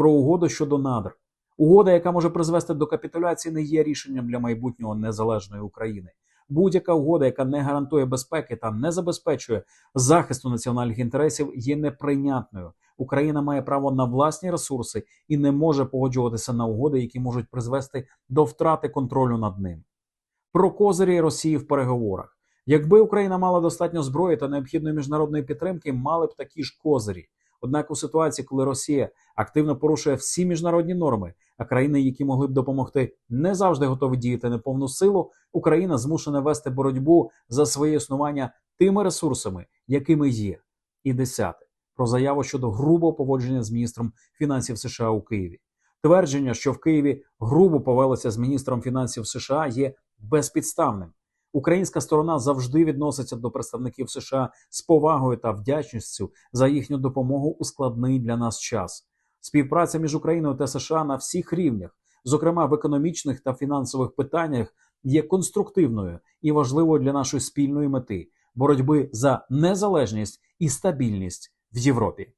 про угоду щодо надр. Угода, яка може призвести до капітуляції, не є рішенням для майбутнього незалежної України. Будь-яка угода, яка не гарантує безпеки та не забезпечує захисту національних інтересів, є неприйнятною. Україна має право на власні ресурси і не може погоджуватися на угоди, які можуть призвести до втрати контролю над ним. Про козирі Росії в переговорах. Якби Україна мала достатньо зброї та необхідної міжнародної підтримки, мали б такі ж козирі. Однак у ситуації, коли Росія активно порушує всі міжнародні норми, а країни, які могли б допомогти, не завжди готові діяти на повну силу, Україна змушена вести боротьбу за своє існування тими ресурсами, якими є. І десяте про заяву щодо грубого поводження з міністром фінансів США у Києві. Твердження, що в Києві грубо повелося з міністром фінансів США, є безпідставним. Українська сторона завжди відноситься до представників США з повагою та вдячністю за їхню допомогу у складний для нас час. Співпраця між Україною та США на всіх рівнях, зокрема в економічних та фінансових питаннях, є конструктивною і важливою для нашої спільної мети боротьби за незалежність і стабільність в Європі.